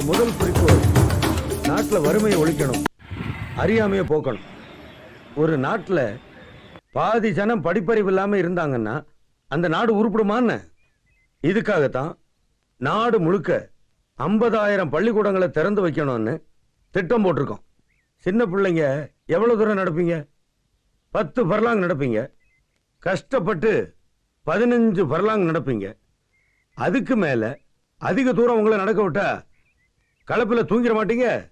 என்னோட முதல் குறிக்கோள் நாட்டில் வறுமையை ஒழிக்கணும். அறியாமையை போக்கணும். ஒரு நாட்டில் பாதி ஜனம் படிப்பறிவு இல்லாமல் இருந்தாங்கன்னா அந்த நாடு உருப்பிடுமான்னு இதுக்காகத்தான் நாடு முழுக்க ஐம்பதாயிரம் பள்ளிக்கூடங்களை திறந்து வைக்கணும்னு திட்டம் போட்டிருக்கோம். சின்ன பிள்ளைங்க எவ்வளோ தூரம் நடப்பீங்க? பத்து பர்லாங் நடப்பீங்க. கஷ்டப்பட்டு பதினஞ்சு பர்லாங் நடப்பீங்க. அதுக்கு மேலே அதிக தூரம் உங்களை நடக்க விட்டா கலப்பில் தூங்கிட மாட்டீங்க.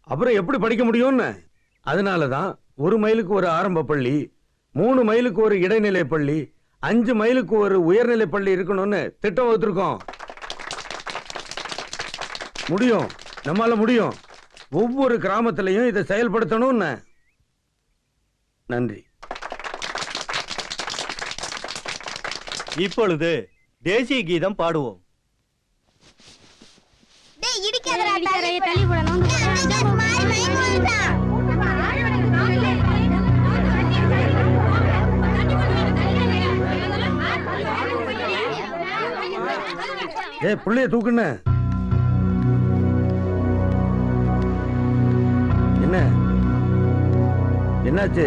அப்புறம் எப்படி படிக்க முடியும்னு? அதனால தான் ஒரு மைலுக்கு ஒரு ஆரம்ப பள்ளி மூணு மைலுக்கு ஒரு இடைநிலை பள்ளி அஞ்சு மைலுக்கு ஒரு உயர்நிலை பள்ளி இருக்கணும்னு திட்டம் வகுத்திருக்கோம். முடியும். நம்மால முடியும். ஒவ்வொரு கிராமத்திலையும் இதை செயல்படுத்தணும்னு. நன்றி. இப்பொழுது தேசிய கீதம் பாடுவோம். இடிக்காதடா தள்ளி போடா, நோந்து. ஏய் புள்ளைய தூக்குன்னு. என்ன? என்னாச்சு?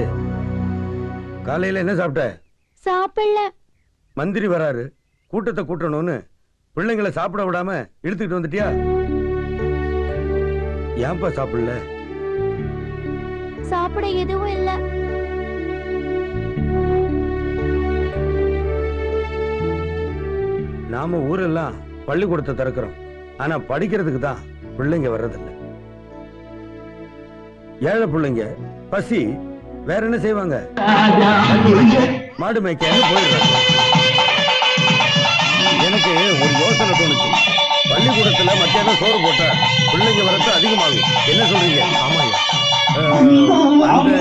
காலையில என்ன சாப்பிட்ட? சாப்பிடல. மந்திரி வராரு. கூட்டத்தை கூட்டணும்னு. பிள்ளைங்களை சாப்பிட விடாம இழுத்துக்கிட்டு வந்துட்டியா? ஏன்பா சாப்பிடல? சாப்பிட எதுவும் இல்ல. நாம ஊரெல்லாம் பள்ளிக்கூடத்தை திறக்கிறோம். ஆனா படிக்கிறதுக்கு தான் பிள்ளைங்க வர்றதில்ல. ஏழை பிள்ளைங்க பசி வேற என்ன செய்வாங்க? மாடு மேய்க்க போயிடுறாங்க எனக்கு ஒரு யோசனை தோணுச்சு. பள்ளிக்கூடத்துல மத்தியானம் சோறு போட்டா பிள்ளைங்க அதிகமாகும் என்ன சொல்றீங்க? ஆமாயா அந்த